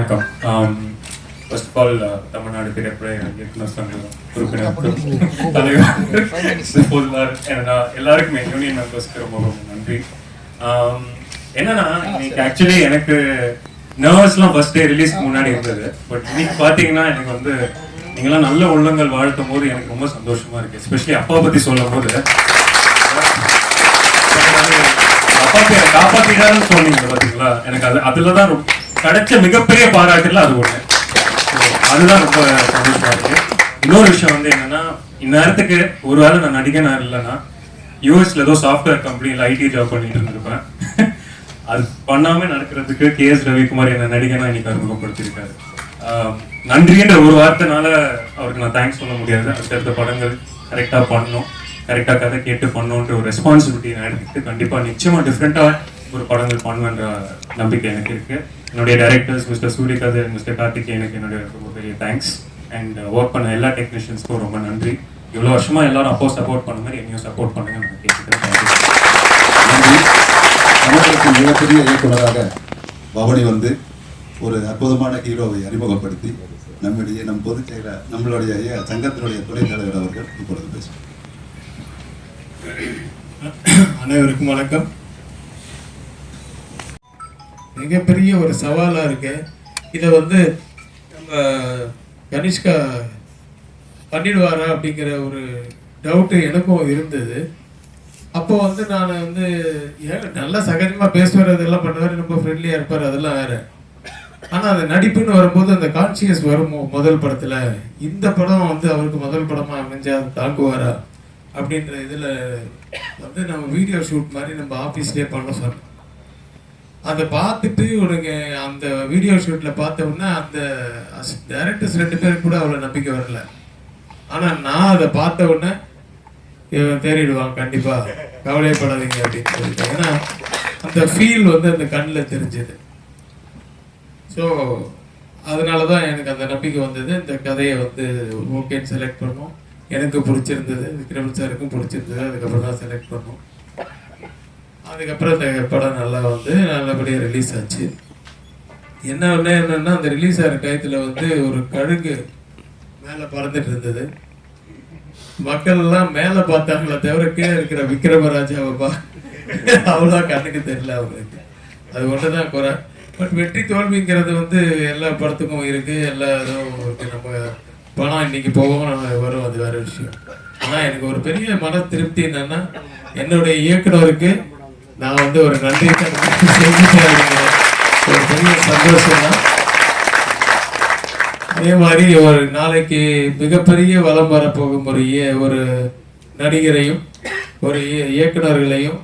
வணக்கம். First of all Tamil Nadu திரைப்பட இயக்குனர் சங்க உறுப்பினர் தலைவர் பொதுவார் என்னன்னா எல்லாருக்குமே யூனியன் மெம்பர்ஸ்க்கு ரொம்ப ரொம்ப நன்றி. என்னன்னா இன்னைக்கு ஆக்சுவலி எனக்கு நர்வஸ்லாம் ஃபர்ஸ்ட் டே ரிலீஸ்க்கு முன்னாடி இருந்தது. பட் இன்னைக்கு பார்த்தீங்கன்னா எனக்கு வந்து நீங்களாம் நல்ல உள்ளங்கள் வாழ்த்தும் போது எனக்கு ரொம்ப சந்தோஷமா இருக்கு. எஸ்பெஷலி அப்பா பத்தி சொல்லும் போது அப்பா பேரை காப்பாத்திட்டாருன்னு சொன்னீங்க பாத்தீங்களா? எனக்கு அது அதுலதான் கிடைச்ச மிகப்பெரிய பாராட்டுல அது ஒண்ணு. அதுதான் ரொம்ப சந்தோஷமா இருக்கு. இன்னொரு விஷயம் வந்து என்னன்னா இந்நேரத்துக்கு ஒரு ஒருவேளை நான் நடிகனா இல்லைன்னா யூஎஸ்ல ஏதோ சாஃப்ட்வேர் கம்பெனியில் ஐடி ஜாப் பண்ணிட்டு இருந்திருப்பேன். அது பண்ணாம நடக்கிறதுக்கு கே எஸ் ரவிக்குமார் என்ன நடிகனா இன்னைக்கு அறிமுகப்படுத்தியிருக்காரு. நன்றின்ற ஒரு வார்த்தைனால அவருக்கு நான் தேங்க்ஸ் சொல்ல முடியாது. அடுத்தடுத்த படங்கள் கரெக்டாக பண்ணணும் கரெக்டாக கதை கேட்டு பண்ணணுன்ற ஒரு ரெஸ்பான்சிபிலிட்டி நான் எடுத்துக்கிட்டு கண்டிப்பாக நிச்சயமாக டிஃப்ரெண்ட்டாக ஒரு படங்கள் பண்ணுவேன்ற நம்பிக்கை எனக்கு இருக்குது என்னுடைய டைரக்டர்ஸ் மிஸ்டர் சூரியகாதர் மிஸ்டர் கார்த்திகேயனுக்கு என்னுடைய ரொம்ப பெரிய தேங்க்ஸ் அண்ட் ஒர்க் பண்ண எல்லா டெக்னீஷியன்ஸ்க்கும் ரொம்ப நன்றி. இவ்வளோ வருஷமா எல்லாரும் அப்போ சப்போர்ட் பண்ண மாதிரி என்னையும் சப்போர்ட் பண்ணுங்க. நான் கேட்டுக்கிறேன் மிகப்பெரிய இயக்குனராக பவனி வந்து ஒரு அற்புதமான ஹீரோவை அறிமுகப்படுத்தி நம்முடைய நம் பொதுச் செயலர் நம்மளுடைய சங்கத்தினுடைய துணைத் தலைவர் அவர்கள் இப்பொழுது பேசுவார். அனைவருக்கும் வணக்கம். மிகப்பெரிய ஒரு சவாலாக இருக்கு இதை வந்து நம்ம கனிஷ்கா பண்ணிடுவாரா அப்படிங்கிற ஒரு டவுட்டு எனக்கும் இருந்தது. அப்போ வந்து நான் வந்து ஏன் நல்லா சகஜமாக பேசுவார் அதெல்லாம் பண்ணுவார் ரொம்ப ஃப்ரெண்ட்லியாக இருப்பார் அதெல்லாம் வேற. ஆனால் அந்த நடிப்புன்னு வரும்போது அந்த கான்சியஸ் வரும் முதல் படத்தில்? இந்த படம் வந்து அவருக்கு முதல் படமாக அமைஞ்சா தாக்குவாரா தாங்குவாரா? அப்படின்ற இதில் வந்து நம்ம வீடியோ ஷூட் மாதிரி நம்ம ஆஃபீஸ்லேயே பண்ண சொன்னோம். அதை பார்த்துட்டு உனக்கு அந்த வீடியோ ஷூட்டில் பார்த்த உடனே அந்த டேரக்டர்ஸ் ரெண்டு பேரும் கூட அவ்வளோ நம்பிக்கை வரல. ஆனால் நான் அதை பார்த்த உடனே இவன் தேறிடுவான் கண்டிப்பாக கவலைப்படாதீங்க அப்படின்னு சொல்லிட்டு ஏன்னா அந்த ஃபீல் வந்து அந்த கண்ணில் தெரிஞ்சது. ஸோ அதனால தான் எனக்கு அந்த நம்பிக்கை வந்தது. இந்த கதையை வந்து ஓகேன்னு செலக்ட் பண்ணோம். எனக்கு பிடிச்சிருந்தது. விக்ரம் சாருக்கும் பிடிச்சிருந்தது. அதுக்கப்புறம் தான் செலக்ட் பண்ணோம். அதுக்கப்புறம் இந்த படம் நல்லா வந்து நல்லபடியாக ரிலீஸ் ஆச்சு. என்ன ஒன்று என்னன்னா அந்த ரிலீஸ் ஆகிற டயத்தில் வந்து ஒரு கழுகு மேலே பறந்துட்டு இருந்தது மக்கள் எல்லாம் மேலே பார்த்தாங்களே தவிர கீழே இருக்கிற விக்ரமராஜாவை பா அவ்வளோ கண்ணுக்கு தெரியல அவங்களுக்கு அது ஒன்று தான் குறை. பட் வெற்றி தோல்விங்கிறது வந்து எல்லா படத்துக்கும் இருக்குது எல்லா இதுவும் இருக்குது நம்ம பணம் இன்னைக்கு நம்ம வரும் அது வேற விஷயம். ஆனால் எனக்கு ஒரு பெரிய மன திருப்தி என்னென்னா என்னுடைய இயக்குனருக்கு நான் வந்து ஒரு நன்றி ஒரு பெரிய சந்தோஷம் தான். அதே மாதிரி ஒரு நாளைக்கு மிகப்பெரிய வலம் வரப்போகும் ஒரு ஒரு நடிகரையும் ஒரு இய- இயக்குனர்களையும்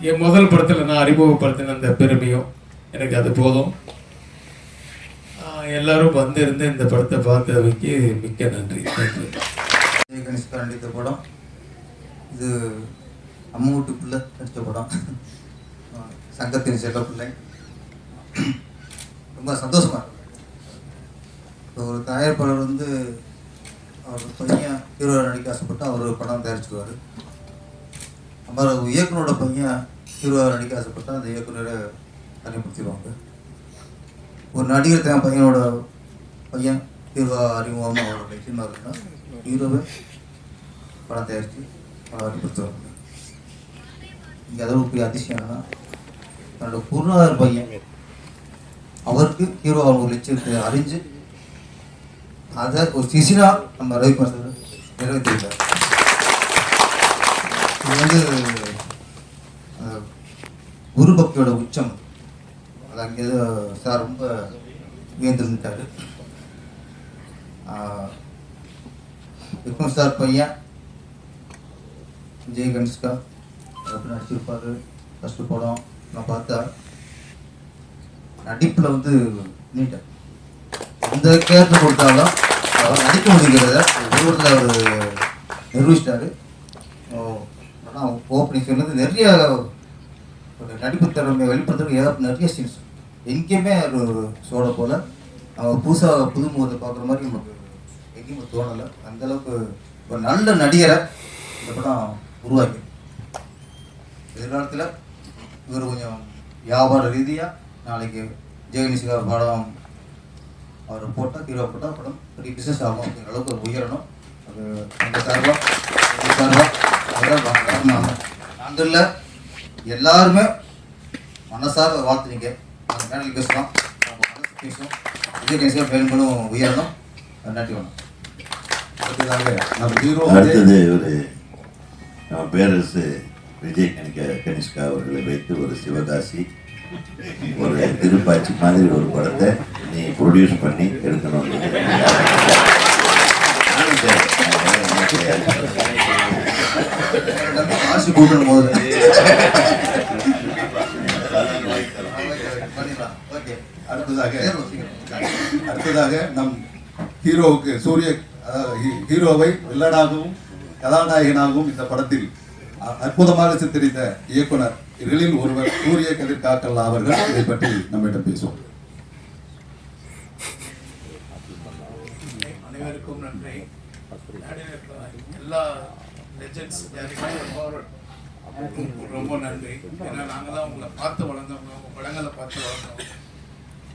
என் முதல் படத்தில் நான் அறிமுகப்படுத்தின அந்த பெருமையும் எனக்கு அது போதும். எல்லாரும் வந்திருந்து இந்த படத்தை பார்த்ததுக்கு மிக்க நன்றி. நன்றி விஜய் நடித்த படம். இது அம்மா வீட்டு பிள்ளை நடித்த படம். சங்கத்தின் செல்ல பிள்ளை. ரொம்ப சந்தோஷமா இருக்கு. இப்போ ஒரு தயாரிப்பாளர் வந்து அவர் பையன் ஹீரோ நடிக்க ஆசைப்பட்டு அவர் ஒரு படம் தயாரிச்சுக்குவார் அப்புறம் இயக்குனரோட பையன் ஹீரோ நடிக்க ஆசைப்பட்டால் அந்த இயக்குனரை அறிமுகப்படுத்திடுவாங்க ஒரு நடிகர் தன் பையனோட பையன் ஹீரோ அறிமுகமாக அவரோட சின்ன இருக்குன்னா ஹீரோவை படம் தயாரித்து படம் அறிமுகப்படுத்துவாங்க இங்கே அதோட பெரிய அதிசயம் என்னன்னா தன்னோட பொருளாதார பையன். அவருக்கு ஹீரோ அவர் ஒரு லட்சியத்தை அறிஞ்சு அதை ஒரு சிசினா நம்ம ரவிக்குமார் சார் நிறைவேற்றிருக்கார். இது வந்து குரு பக்தியோட உச்சம். அது அங்கே சார் ரொம்ப வியந்திருந்துட்டாரு விக்ரம் சார் பையன் ஜெய் கணேஷ்கா அப்படி நடிச்சிருப்பாரு ஃபஸ்ட்டு படம் நான் பார்த்தா நடிப்பில் வந்து நீட்டேன் எந்த கேரக்டர் கொடுத்தாலும் அவர் நடிக்க முடிகிறத உருவத்தில் அவர் நிரூபிச்சிட்டாரு. ஆனால் ஓப்பனிங் சொன்னது நிறைய ஒரு நடிப்பு திறமை வெளிப்படுத்துறதுக்கு ஏதாவது நிறைய சீன்ஸ் எங்கேயுமே ஒரு சோட போல் நம்ம புதுசாக புது முகத்தை பார்க்குற மாதிரி நமக்கு எங்கேயுமே தோணலை. அந்த அளவுக்கு ஒரு நல்ல நடிகரை இந்த படம் உருவாக்கி எதிர்காலத்தில் இவர் கொஞ்சம் வியாபார ரீதியாக நாளைக்கு ஜெயநிசிகா படம் அவர் போட்டால் ஹீரோ போட்டால் படம் பெரிய பிஸ்னஸ் ஆகும் அப்படிங்கிற அளவுக்கு உயரணும். அது அந்த சார்பாக இந்த சார்பாக அதான் வரணும் இல்லை எல்லாருமே மனசார வாழ்த்துனீங்க அந்த மேடையில் பேசலாம் மனசு பேசும் விஜய் கணேசன் உயரணும். நன்றி வணக்கம். அடுத்ததாக ஹீரோ அடுத்தது ஒரு பேரரசு விஜய் கணிக கனிஷ்கா அவர்களை வைத்து ஒரு சிவகாசி ஒரு திருப்பாச்சி மாதிரி ஒரு படத்தை நீ ப்ரொடியூஸ் பண்ணி எடுக்கணும். காசு கூட்டணும் போது ஓகே. அடுத்ததாக அடுத்ததாக நம் ஹீரோவுக்கு சூரிய ஹீரோவை வில்லனாகவும் கதாநாயகனாகவும் இந்த படத்தில் அற்புதமாக சித்தரித்த இயக்குனர் இதில் ஒருவர் சூரிய கதிர் காக்கல்லா அவர்கள் இதை பற்றி நம்மிடம் பேசுவோம். அனைவருக்கும் நன்றி. எல்லா லெஜண்ட்ஸ் ரொம்ப நன்றி. ஏன்னா நாங்கள் தான் உங்களை பார்த்து வளர்ந்தவங்க உங்கள் படங்களை பார்த்து வளர்ந்தோம்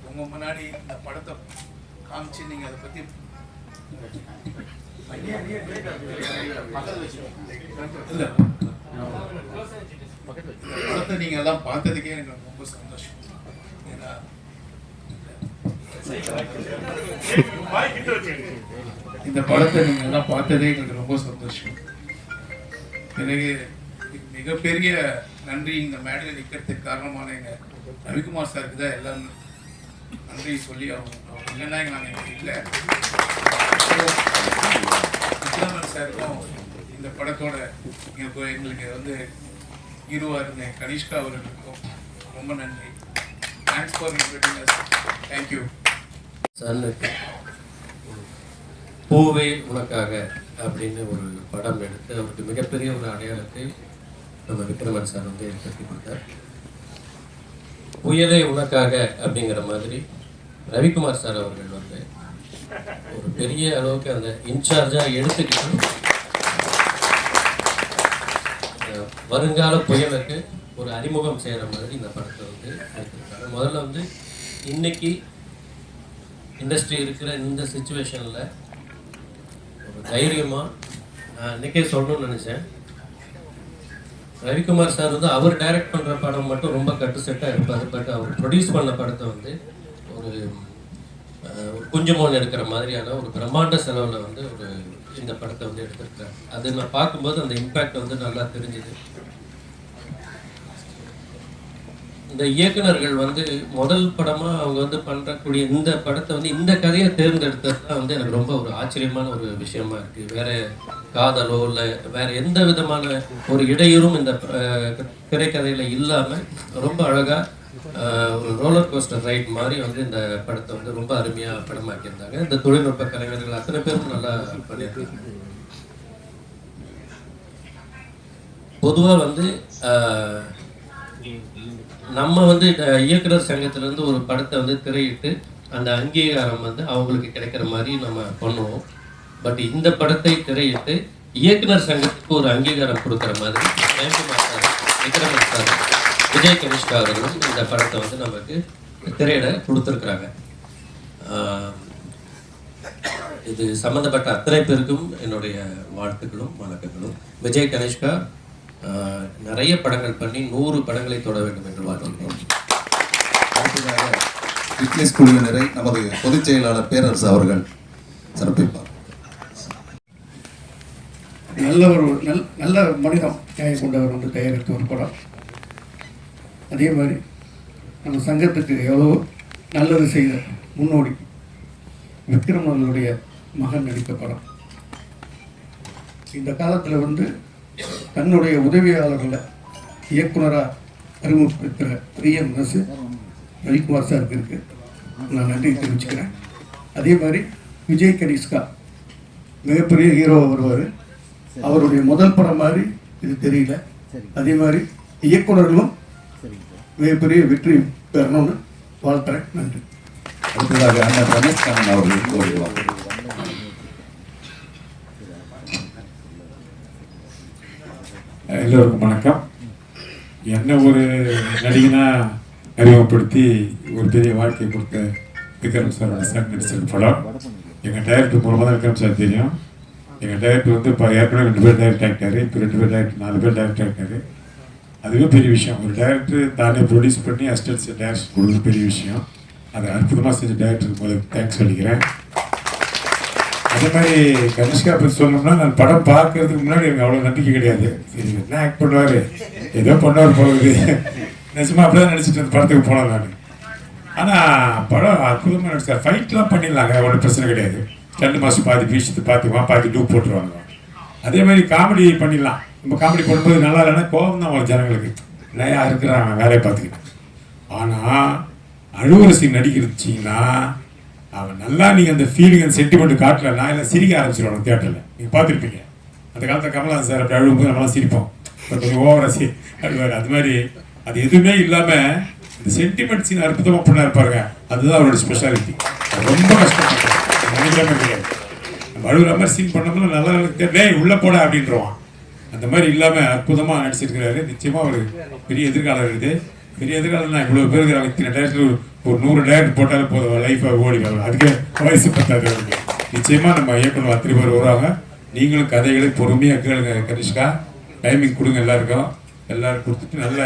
உங்கள் முன்னாடி இந்த படத்தை காமிச்சு நீங்கள் அதை பற்றி இல்லை. படத்தை நீங்கள் எல்லாம் பார்த்ததுக்கே எனக்கு ரொம்ப சந்தோஷம். ஏன்னா இந்த படத்தை நீங்க எல்லாம் பார்த்ததே எங்களுக்கு ரொம்ப சந்தோஷம். பிறகு மிகப்பெரிய நன்றி இந்த மேடையில் நிற்கிறதுக்கு காரணமான எங்க ரவிக்குமார் சாருக்கு தான் எல்லாம் நன்றி சொல்லி அவங்க இல்லைன்னா இல்லைன்னா நாங்கள் இல்லை. சார் தான் இந்த படத்தோட எங்களுக்கு எங்களுக்கு வந்து ஹீரோவாக இருந்த கனிஷ்கா அவர்களுக்கும் ரொம்ப நன்றி. Thanks for inviting us thank you சன்னுக்கு Poove உனக்காக அப்படின்னு ஒரு படம் எடுத்து அவருக்கு மிகப்பெரிய ஒரு அடையாளத்தை நம்ம விக்ரமன் சார் வந்து ஏற்படுத்தி கொடுத்தார். புயலே உனக்காக அப்படிங்கிற மாதிரி ரவிக்குமார் சார் அவர்கள் வந்து ஒரு பெரிய அளவுக்கு அந்த இன்சார்ஜாக எடுத்துக்கிட்டு வருங்கால புயலுக்கு ஒரு அறிமுகம் செய்கிற மாதிரி இந்த படத்தை வந்து எடுத்திருக்காங்க. முதல்ல வந்து இன்னைக்கு இண்டஸ்ட்ரி இருக்கிற இந்த சுச்சுவேஷனில் ஒரு தைரியமாக நான் இன்றைக்கே சொல்லணும்னு நினச்சேன். ரவிக்குமார் சார் வந்து அவர் டைரக்ட் பண்ணுற படம் மட்டும் ரொம்ப கட்டுசெட்டாக இருப்பார். பட் அவர் ப்ரொடியூஸ் பண்ண படத்தை வந்து ஒரு அஹ், ஒரு குஞ்சமோன் எடுக்கிற மாதிரியான ஒரு பிரம்மாண்ட செலவில் வந்து ஒரு இந்த படத்தை வந்து எடுத்திருக்காரு அது நான் பார்க்கும்போது அந்த இம்பேக்ட் வந்து நல்லா தெரிஞ்சுது. இந்த இயக்குனர்கள் வந்து முதல் படமா அவங்க வந்து பண்றக்கூடிய இந்த படத்தை வந்து இந்த கதையை தேர்ந்தெடுத்தது தான் வந்து எனக்கு ரொம்ப ஒரு ஆச்சரியமான ஒரு விஷயமா இருக்கு. வேற காதலோ இல்லை வேற எந்த விதமான ஒரு இடையூறும் இந்த திரைக்கதையில் திரைக்கதையில இல்லாம ரொம்ப அழகா ஒரு ரோலர் கோஸ்டர் ரைட் மாதிரி வந்து இந்த படத்தை வந்து ரொம்ப அருமையா படமாக்கியிருந்தாங்க. இந்த தொழில்நுட்ப கலைஞர்கள் அத்தனை பேரும் நல்லா பண்ணியிருக்காங்க. பொதுவா வந்து நம்ம வந்து இந்த இயக்குனர் சங்கத்திலேருந்து ஒரு படத்தை வந்து திரையிட்டு அந்த அங்கீகாரம் வந்து அவங்களுக்கு கிடைக்கிற மாதிரி நம்ம பண்ணுவோம். பட் இந்த படத்தை திரையிட்டு இயக்குனர் சங்கத்துக்கு ஒரு அங்கீகாரம் கொடுக்குற மாதிரி விக்ரமன் சார். விஜய் கனிஷ்கா அவர்களும் இந்த படத்தை வந்து நமக்கு திரையிட கொடுத்துருக்குறாங்க. இது சம்மந்தப்பட்ட அத்தனை பேருக்கும் என்னுடைய வாழ்த்துக்களும் வணக்கங்களும். விஜய் கனிஷ்கா நிறைய படங்கள் பண்ணி நூறு படங்களை தொட வேண்டும் என்று அடுத்ததாக விக்னேஷ் குழுவினரை நமது பொதுச் செயலாளர் பேரரசு அவர்கள் சிறப்பிப்பார் நல்ல ஒரு நல் நல்ல மனிதம் நியாயம் கொண்டவர் வந்து தயாரித்த ஒரு படம். அதே மாதிரி நம்ம சங்கத்துக்கு எவ்வளோ நல்லது செய்த முன்னோடி விக்ரமனுடைய மகன் நடித்த படம். இந்த காலத்தில் வந்து தன்னுடைய உதவியாளர்களை இயக்குனராக அறிமுகப்படுத்துகிற பெரிய மனசு ரவிக்குமார் சாருக்கு இருக்கு. நான் நன்றி தெரிவிச்சுக்கிறேன். அதே மாதிரி விஜய் கனிஷ்கா மிகப்பெரிய ஹீரோவாக வருவார். அவருடைய முதல் படம் மாதிரி இது தெரியல. அதே மாதிரி இயக்குனர்களும் மிகப்பெரிய வெற்றி பெறணும்னு வாழ்த்துறேன். நன்றி. அடுத்ததாக அண்ணன் ரமேஷ் கண்ணன் அவர்கள் கோருவார் எல்லோருக்கும் வணக்கம். என்ன ஒரு நடிகனா அறிமுகப்படுத்தி ஒரு பெரிய வாழ்க்கை கொடுத்த விக்ரம் சாரோட சார் நடிச்ச படம். எங்கள் டைரக்டர் மூலமாக தான் விக்ரம் சார் தெரியும். எங்கள் டைரக்டர் வந்து இப்போ ஏற்கனவே ரெண்டு பேர் டைரக்ட் ஆகிட்டாரு இப்போ ரெண்டு பேர் டைரக்டர் நாலு பேர் டைரக்ட் ஆகிட்டாரு அதுவே பெரிய விஷயம். ஒரு டேரக்டர் தானே ப்ரொடியூஸ் பண்ணி அசிஸ்டன்ஸ் டைரக்ஷன் கொடுக்குறது பெரிய விஷயம். அதை அற்புதமாக செஞ்ச டைரக்டருக்கு முதல்ல தேங்க்ஸ் சொல்லிக்கிறேன். அதே மாதிரி கனிஷ்கா பற்றி சொல்லணும்னா நான் படம் பார்க்கறதுக்கு முன்னாடி எனக்கு அவ்வளோ நம்பிக்கை கிடையாது. சரி என்ன ஆக்ட் பண்ணுவார்? ஏதோ பண்ணுவார் போகுது நிஜமா அப்படிதான் நினச்சிட்டு அந்த படத்துக்கு போனேன் நான். ஆனால் படம் அற்புதமாக நடிச்சார் ஃபைட்லாம் பண்ணிடலாங்க ஒன்றும் பிரச்சனை கிடையாது. ரெண்டு மாதம் பாதி பீச்சத்து பார்த்துக்குவான் பாதி டூப் போட்டுருவாங்க. அதே மாதிரி காமெடி பண்ணிடலாம். நம்ம காமெடி பண்ணும்போது நல்லா இல்லைன்னா கோபம் தான் வரும் ஜனங்களுக்கு. நிறையா இருக்கிறாங்க வேலையை பார்த்துக்கிட்டு. ஆனால் அழுகுற சீன் நடிக்கிறச்சிங்கன்னா அவன் நல்லா நீங்கள் அந்த ஃபீலிங் அந்த சென்டிமெண்ட் காட்டலன்னா இல்லை சிரிக்க ஆரம்பிச்சிருவாங்க தேட்டரில் நீங்கள் பார்த்துருப்பீங்க. அந்த காலத்தில் கமலஹாசன் சார் அப்படி அழுகும்போது நம்மளாம் சிரிப்போம். கொஞ்சம் ஓவரா சி அழுவார். அது மாதிரி அது எதுவுமே இல்லாமல் இந்த சென்டிமெண்ட் சீன் அற்புதமாக பண்ணாரு பாருங்க. அதுதான் அவரோட ஸ்பெஷாலிட்டி ரொம்ப கஷ்டப்பட்டார் நினைக்காம கிடையாது நம்ம மாதிரி சீன் பண்ணோம்னா நல்லா இருக்கு டேய் உள்ளே போட அப்படின்றவான் அந்த மாதிரி இல்லாமல் அற்புதமாக நடிச்சிருக்கிறாரு. நிச்சயமாக ஒரு பெரிய எதிர்காலம் இருக்குது பெரிய எதிர்காலம்னா இவ்வளோ பேருக்கு இருக்கிறாங்க இத்தனை டேரக்டர் ஒரு நூறு டேரக்டர் போட்டாலே போதும். லைஃப்பை ஓடி வரலாம். அதுக்கே வயசு பத்தாது அவருக்கு. நிச்சயமாக நம்ம இயக்குனர் அத்தனை பேர் வருவாங்க நீங்களும் கதைகளை பொறுமையாக கேளுங்க கனிஷ்கா. டைமிங் கொடுங்க எல்லாருக்கும். எல்லோரும் கொடுத்துட்டு நல்ல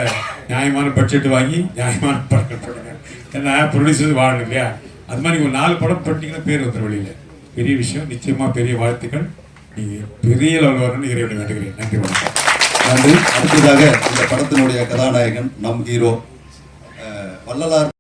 நியாயமான பட்ஜெட் வாங்கி நியாயமான படங்கள் பண்ணுங்க. ஏன்னா ப்ரொடியூசர் வாழணும் இல்லையா? அது மாதிரி ஒரு நாலு படம் பண்ணிட்டீங்கன்னா பேர் வந்துடும் வெளியில். பெரிய விஷயம். நிச்சயமாக பெரிய வாழ்த்துக்கள். நீங்கள் பெரிய லெவல் இறைவனை வேண்டுகிறேன். நன்றி வணக்கம். நன்றி. அடுத்ததாக இந்த படத்தினுடைய கதாநாயகன் நம் ஹீரோ வள்ளலார்